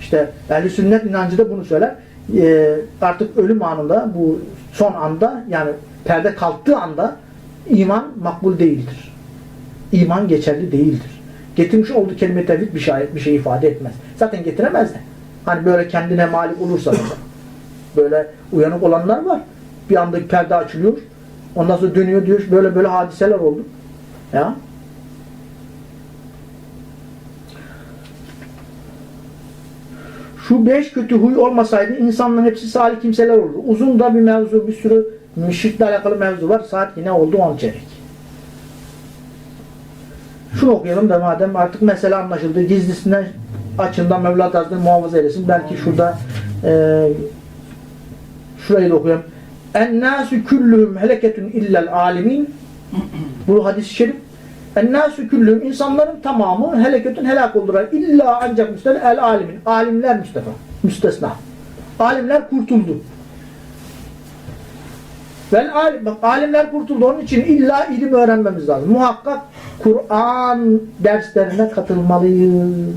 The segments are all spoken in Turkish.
İşte ehli sünnet inancı da bunu söyler. Ee, artık ölüm anında bu son anda yani perde kalktığı anda iman makbul değildir. İman geçerli değildir. Getirmiş olduğu kelime tevhid bir şey, bir şey ifade etmez. Zaten getiremez de. Hani böyle kendine malik olursa böyle uyanık olanlar var. Bir anda perde açılıyor. Ondan sonra dönüyor diyor böyle böyle hadiseler oldu. Ya. Şu beş kötü huy olmasaydı insanların hepsi salih kimseler olurdu. Uzun da bir mevzu, bir sürü müşrikle alakalı mevzu var. Saat yine oldu 10 çeyrek. Şunu okuyalım da madem artık mesele anlaşıldı. Gizlisinden açından Mevla Hazretleri muhafaza eylesin. Belki şurada e, şurayı da okuyalım. Ennâsü küllühüm heleketün illel alimin Bu hadis-i şerif Ennâsü küllühüm insanların tamamı heleketün helak oldular. İlla ancak müstesna el alimin. Alimler müstefa. Müstesna. Alimler kurtuldu. Vel alim, bak alimler kurtuldu. Onun için illa ilim öğrenmemiz lazım. Muhakkak Kur'an derslerine katılmalıyız.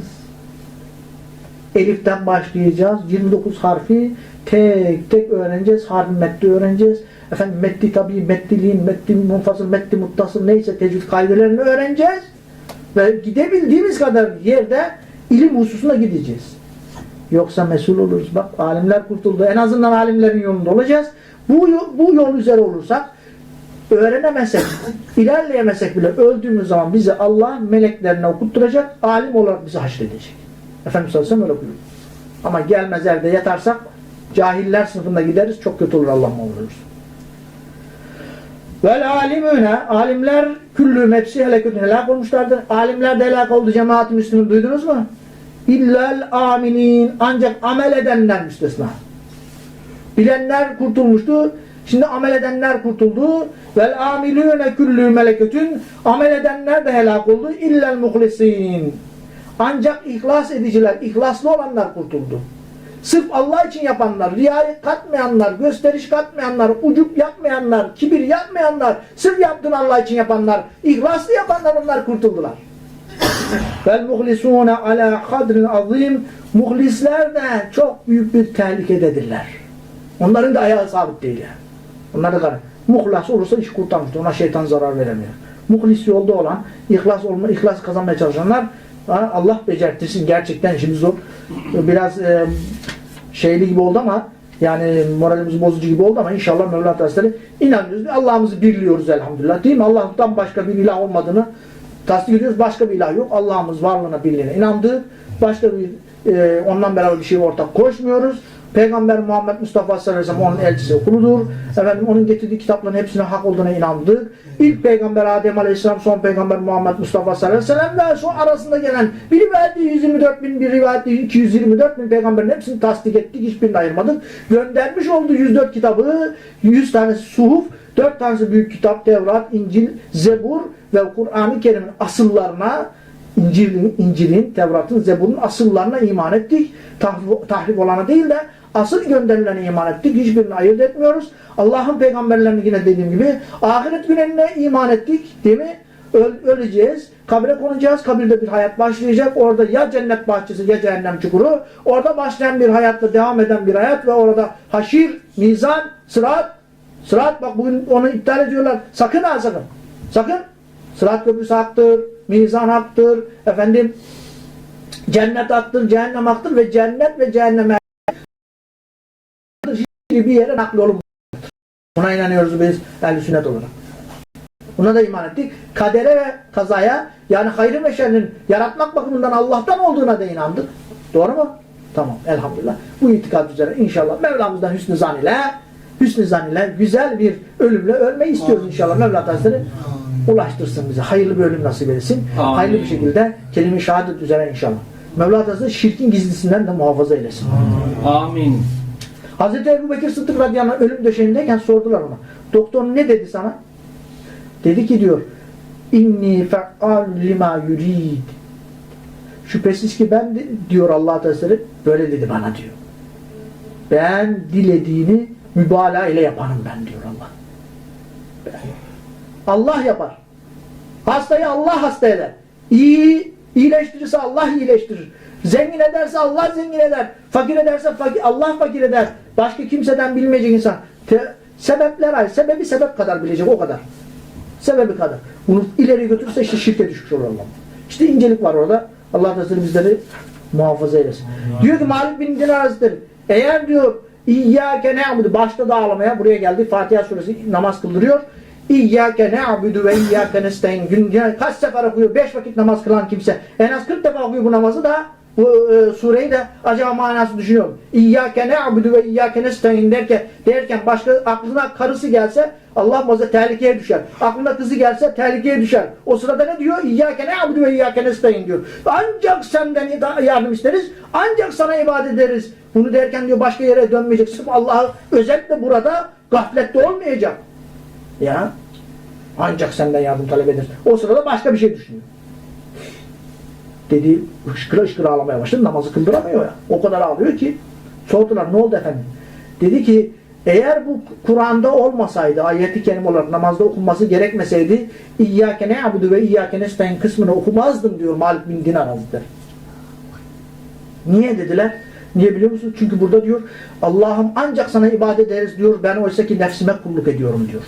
Elif'ten başlayacağız. 29 harfi tek tek öğreneceğiz. Harfi metni öğreneceğiz. Efendim metni tabi, metliliğin, metni munfasıl, metni muttasıl neyse tecvid kaidelerini öğreneceğiz. Ve gidebildiğimiz kadar yerde ilim hususuna gideceğiz. Yoksa mesul oluruz. Bak alimler kurtuldu. En azından alimlerin yolunda olacağız. Bu, bu yol üzere olursak öğrenemezsek, ilerleyemesek bile öldüğümüz zaman bizi Allah meleklerine okutturacak, alim olarak bizi haşredecek. Efendimiz sallallahu aleyhi ve sellem öyle buyuruyor. Ama gelmez elde yatarsak cahiller sınıfında gideriz, çok kötü olur Allah muhafaza Vel alimüne, alimler küllüm hepsi helakütün helak olmuşlardır. Alimler de helak oldu cemaat-i müslümin duydunuz mu? İllel aminin, ancak amel edenler müstesna. Bilenler kurtulmuştu. Şimdi amel edenler kurtuldu. Vel amilüne küllü meleketün amel edenler de helak oldu. İllel muhlisin. Ancak ihlas ediciler, ihlaslı olanlar kurtuldu. Sırf Allah için yapanlar, riyayet katmayanlar, gösteriş katmayanlar, ucup yapmayanlar, kibir yapmayanlar, sırf yaptığını Allah için yapanlar, ihlaslı yapanlar onlar kurtuldular. Vel muhlisune ala kadrin azim. Muhlisler de çok büyük bir tehlikededirler. Onların da ayağı sabit değil yani. Onlar da gar- muhlas olursa iş kurtarmıştır. Ona şeytan zarar veremiyor. Muhlis yolda olan, ihlas olma, ihlas kazanmaya çalışanlar Allah becertirsin. Gerçekten şimdi zor. Biraz e, şeyli gibi oldu ama yani moralimizi bozucu gibi oldu ama inşallah Mevla Hazretleri inanıyoruz. Allah'ımızı birliyoruz elhamdülillah. Değil mi? Allah'tan başka bir ilah olmadığını tasdik ediyoruz. Başka bir ilah yok. Allah'ımız varlığına, birliğine inandık. Başka bir e, ondan beraber bir şey ortak koşmuyoruz. Peygamber Muhammed Mustafa sallallahu aleyhi onun elçisi kuludur. Efendim onun getirdiği kitapların hepsine hak olduğuna inandık. İlk peygamber Adem aleyhisselam, son peygamber Muhammed Mustafa sallallahu aleyhi ve sellem son arasında gelen bir rivayette 124 bin, bir rivayette 224 bin peygamberin hepsini tasdik ettik. Hiçbirini ayırmadık. Göndermiş olduğu 104 kitabı, 100 tane suhuf, 4 tanesi büyük kitap, Tevrat, İncil, Zebur ve Kur'an-ı Kerim'in asıllarına İncil'in, İncil'in, Tevrat'ın, Zebur'un asıllarına iman ettik. Tahrif, tahrif olana değil de asıl gönderilene iman ettik. Hiçbirini ayırt etmiyoruz. Allah'ın peygamberlerini yine dediğim gibi ahiret gününe iman ettik. Değil mi? Öl, öleceğiz. Kabre konacağız. Kabirde bir hayat başlayacak. Orada ya cennet bahçesi ya cehennem çukuru. Orada başlayan bir hayatla devam eden bir hayat ve orada haşir, mizan, sırat. Sırat bak bugün onu iptal ediyorlar. Sakın ha sakın. Sakın. Sırat köprüsü haktır. Mizan haktır. Efendim cennet haktır, cehennem haktır ve cennet ve cehenneme bir yere nakli olunmaktır. Buna inanıyoruz biz ehl sünnet olarak. Buna da iman ettik. Kadere ve kazaya yani hayrı ve şerrin yaratmak bakımından Allah'tan olduğuna da inandık. Doğru mu? Tamam elhamdülillah. Bu itikad üzere inşallah Mevlamızdan hüsnü zan ile hüsnü zan ile güzel bir ölümle ölmeyi istiyoruz inşallah. Mevla Hazretleri ulaştırsın bize. Hayırlı bir ölüm nasip etsin. Amin. Hayırlı bir şekilde kelime-i şehadet üzere inşallah. Mevla Hazretleri şirkin gizlisinden de muhafaza eylesin. Amin. Hazreti Ebu Bekir Sıddık radıyallahu ölüm döşeğindeyken sordular ona. Doktor ne dedi sana? Dedi ki diyor inni fe'al lima yurid şüphesiz ki ben diyor Allah Teala böyle dedi bana diyor. Ben dilediğini mübalağa ile yaparım ben diyor Allah. Allah yapar. Hastayı Allah hasta eder. İyi iyileştirirse Allah iyileştirir. Zengin ederse Allah zengin eder. Fakir ederse fakir, Allah fakir eder. Başka kimseden bilmeyecek insan. Te, sebepler ayrı. Sebebi sebep kadar bilecek o kadar. Sebebi kadar. Bunu ileri götürürse işte şirke düşmüş olur Allah. İşte incelik var orada. Allah Resulü bizleri muhafaza eylesin. Diyor ki Malik bin Dinar Hazretleri eğer diyor İyyâke ne'budu başta da ağlamaya buraya geldi. Fatiha suresi namaz kıldırıyor. İyyâke ne'budu ve iyyâke yani kaç sefer okuyor? Beş vakit namaz kılan kimse. En az 40 defa okuyor bu namazı da bu e, sureyi de acaba manası düşünüyorum. İyyâke ne'budu ve iyyâke nestaîn derken, derken başka aklına karısı gelse Allah muhafaza tehlikeye düşer. Aklına kızı gelse tehlikeye düşer. O sırada ne diyor? İyyâke ne'budu ve iyyâke nestaîn diyor. Ancak senden yardım isteriz. Ancak sana ibadet ederiz. Bunu derken diyor başka yere dönmeyecek. Sırf Allah'ı özellikle burada gaflette olmayacak. Ya. Ancak senden yardım talep ederiz. O sırada başka bir şey düşünüyor. Dedi hışkıra hışkıra ağlamaya başladı. Namazı kıldıramıyor ya. O kadar ağlıyor ki. Sordular ne oldu efendim? Dedi ki eğer bu Kur'an'da olmasaydı ayeti kerim olarak namazda okunması gerekmeseydi İyyâke ne'abudu ve İyyâke nestaîn kısmını okumazdım diyor Malik bin Dinar Hazretleri. Niye dediler? Niye biliyor musun? Çünkü burada diyor Allah'ım ancak sana ibadet ederiz diyor. Ben oysa ki nefsime kulluk ediyorum diyor.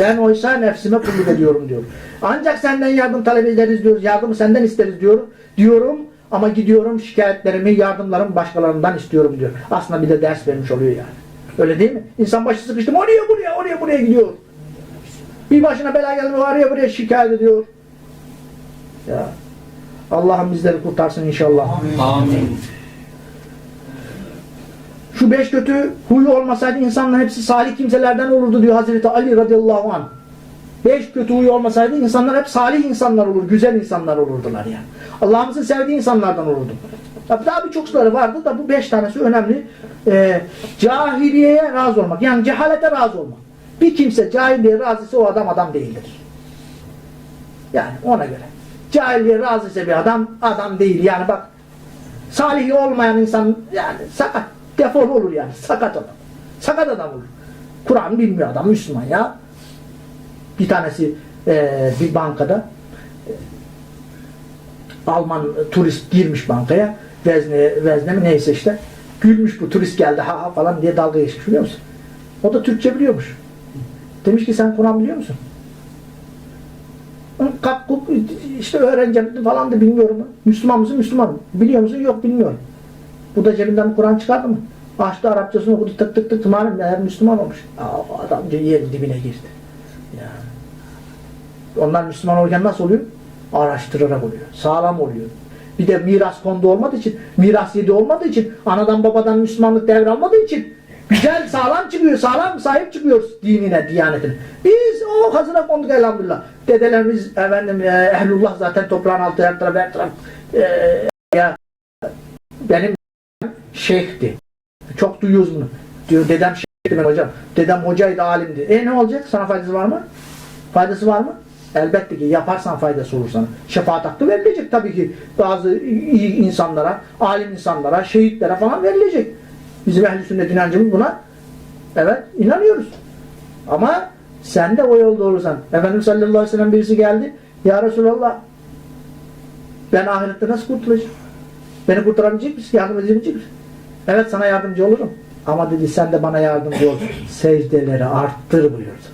Ben oysa nefsime kulluk ediyorum diyor. Ancak senden yardım talep ederiz diyor. Yardımı senden isteriz diyor. Diyorum ama gidiyorum şikayetlerimi, yardımlarımı başkalarından istiyorum diyor. Aslında bir de ders vermiş oluyor yani. Öyle değil mi? İnsan başı sıkıştı oraya buraya oraya buraya gidiyor. Bir başına bela geldi oraya buraya şikayet ediyor. Ya. Allah'ım bizleri kurtarsın inşallah. Amin. Şu beş kötü huy olmasaydı insanların hepsi salih kimselerden olurdu diyor Hazreti Ali radıyallahu anh. Beş kötü huy olmasaydı insanlar hep salih insanlar olur, güzel insanlar olurdular yani. Allah'ımızın sevdiği insanlardan olurdu. Daha birçokları vardı da bu beş tanesi önemli. Ee, cahiliyeye razı olmak. Yani cehalete razı olmak. Bir kimse cahilliğe razı ise o adam adam değildir. Yani ona göre. Cahilliğe razı ise bir adam adam değil. Yani bak salih olmayan insan yani sakat defol olur yani sakat adam. Sakat adam olur. Kur'an bilmiyor adam Müslüman ya. Bir tanesi eee, bir bankada eee, Alman turist girmiş bankaya vezne, vezne mi neyse işte gülmüş bu turist geldi ha ha falan diye dalga geçmiş biliyor musun? O da Türkçe biliyormuş. Demiş ki sen Kur'an biliyor musun? Kalk, işte öğreneceğim falan da bilmiyorum. Müslüman mısın? Müslümanım. Biliyor musun? Yok bilmiyorum. Bu da cebinden Kur'an çıkardı mı? Açtı Arapçasını okudu tık tık tık malum meğer Müslüman olmuş. Aa, adam yerin dibine girdi. Yani. Onlar Müslüman olurken nasıl oluyor? Araştırarak oluyor. Sağlam oluyor. Bir de miras konuda olmadığı için, miras yedi olmadığı için, anadan babadan Müslümanlık devralmadığı için güzel, sağlam çıkıyor, sağlam sahip çıkıyoruz dinine, diyanetine. Biz o hazıra konduk elhamdülillah. Dedelerimiz, efendim, e, ehlullah zaten toprağın altı her taraf, her taraf. E, ya, benim şeyhti. Çok duyuyoruz bunu. Diyor dedem şeyhti ben hocam. Dedem hocaydı, alimdi. E ne olacak? Sana faydası var mı? Faydası var mı? Elbette ki yaparsan faydası olur sana. Şefaat hakkı verilecek tabii ki bazı iyi insanlara, alim insanlara, şehitlere falan verilecek. Bizim ehl-i sünnet inancımız buna evet inanıyoruz. Ama sen de o yolda olursan. Efendimiz sallallahu aleyhi ve sellem birisi geldi. Ya Resulallah ben ahirette nasıl kurtulacağım? Beni kurtarabilecek misin? Yardım edebilecek misin? Evet sana yardımcı olurum. Ama dedi sen de bana yardımcı ol. Secdeleri arttır buyurdu.